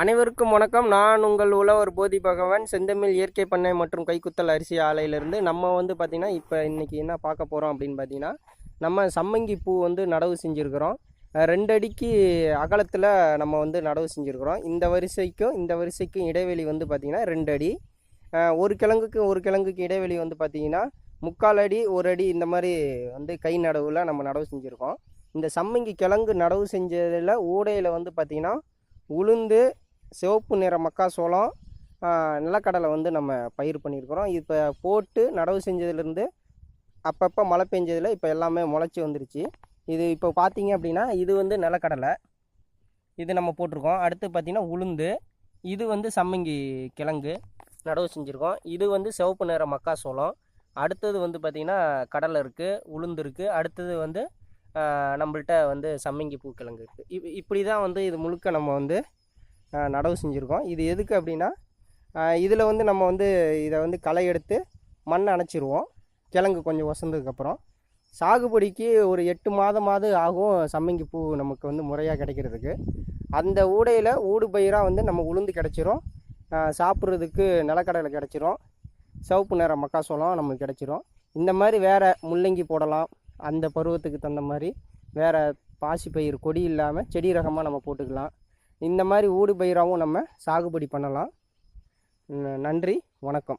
அனைவருக்கும் வணக்கம். நான் உங்கள் உழவர் போதி பகவான். செந்தமிழ் இயற்கை பண்ணை மற்றும் கைக்குத்தல் அரிசி ஆலையிலேருந்து நம்ம வந்து பார்த்திங்கன்னா இப்போ இன்றைக்கி என்ன பார்க்க போகிறோம் அப்படின்னு பார்த்தீங்கன்னா நம்ம சம்மங்கி பூ வந்து நடவு செஞ்சுருக்கிறோம். ரெண்டு அடிக்கு அகலத்தில் நம்ம வந்து நடவு செஞ்சுருக்கிறோம். இந்த வரிசைக்கும் இந்த வரிசைக்கும் இடைவெளி வந்து பார்த்திங்கன்னா ரெண்டு அடி. ஒரு கிழங்குக்கு ஒரு கிழங்குக்கு இடைவெளி வந்து பார்த்திங்கன்னா முக்கால் அடி ஒரு அடி இந்த மாதிரி வந்து கை நடவில் நம்ம நடவு செஞ்சுருக்கோம். இந்த சம்மங்கி கிழங்கு நடவு செஞ்சதில் ஊடையில் வந்து பார்த்திங்கன்னா உளுந்து சிவப்பு நிற மக்காசோளம் நிலக்கடலை வந்து நம்ம பயிர் பண்ணியிருக்கிறோம். இப்போ போட்டு நடவு செஞ்சதுலேருந்து அப்பப்போ மழை பெஞ்சதில் இப்போ எல்லாமே முளைச்சி வந்துருச்சு. இது இப்போ பார்த்தீங்க அப்படின்னா இது வந்து நிலக்கடலை. இது நம்ம போட்டிருக்கோம். அடுத்து பார்த்திங்கன்னா உளுந்து. இது வந்து சம்மங்கி கிழங்கு நடவு செஞ்சுருக்கோம். இது வந்து சிவப்பு நிற மக்காசோளம் அடுத்தது வந்து பார்த்திங்கன்னா கடலை இருக்குது உளுந்து இருக்குது அடுத்தது வந்து நம்மள்கிட்ட நம்மள்ட்ட வந்து சம்மங்கி பூ கிழங்கு இருக்குது இப் இப்படி தான் வந்து இது முழுக்க நம்ம வந்து நடவு செஞ்சுருக்கோம். இது எதுக்கு அப்படின்னா இதில் வந்து நம்ம வந்து இதை வந்து களை எடுத்து மண் அணைச்சிருவோம். கிழங்கு கொஞ்சம் வசந்ததுக்கப்புறம் சாகுபடிக்கு ஒரு எட்டு மாதமாவது ஆகும் சம்மங்கி பூ நமக்கு வந்து முறையாக கிடைக்கிறதுக்கு. அந்த ஊடையில் ஊடு பயிராக வந்து நம்ம உளுந்து கிடச்சிரும். சாப்பிட்றதுக்கு நிலக்கடலை கிடச்சிரும். சிவப்பு நிற மக்காசோளம் நமக்கு கிடச்சிரும். இந்த மாதிரி வேறு முள்ளங்கி போடலாம். அந்த பருவத்துக்கு தகுந்த மாதிரி வேறு பாசிப்பயிர் கொடி இல்லாமல் செடி ரகமாக நம்ம போட்டுக்கலாம். இந்த மாதிரி ஊடு பயிராகவும் நம்ம சாகுபடி பண்ணலாம். ந- நன்றி வணக்கம்.